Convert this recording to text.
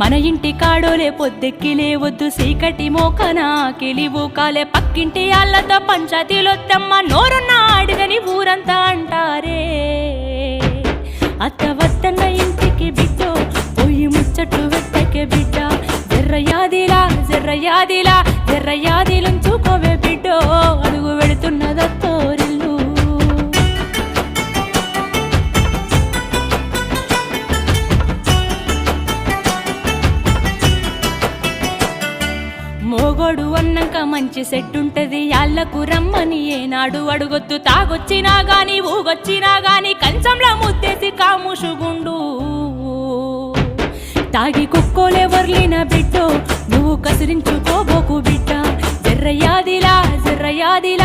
మన ఇంటి కాడోలే పొద్దెక్కి లేవద్దు సీకటి మోకన కిలివు కాలే పక్కింటి ఆళ్ళతో పంచాయతీలొత్తమ్మ నోరున్న అడిగని ఊరంతా అంటారే. అత్త వద్దన్న ఇంటికి బిడ్డో పోయి ముచ్చట్లు వెట్టకే బిడ్డ. జర్రయాదిలా జర్రయాదిలా జర్రయాదిలుంచుకోవే బిడ్డో. అడుగు మోగోడు అన్నాక మంచి సెట్ ఉంటది యాళ్ళకు రమ్మని ఏనాడు అడుగొద్దు. తాగొచ్చినా గాని ఊగొచ్చినా గాని కంచంలో ముత్తేసి కాముషుగుండు. తాగి కుక్కోలే వర్లిన బిడ్డో నువ్వు కసిరించుకోబోకు బిడ్డ. జర్రయాదిలా జర్రయాదిలా.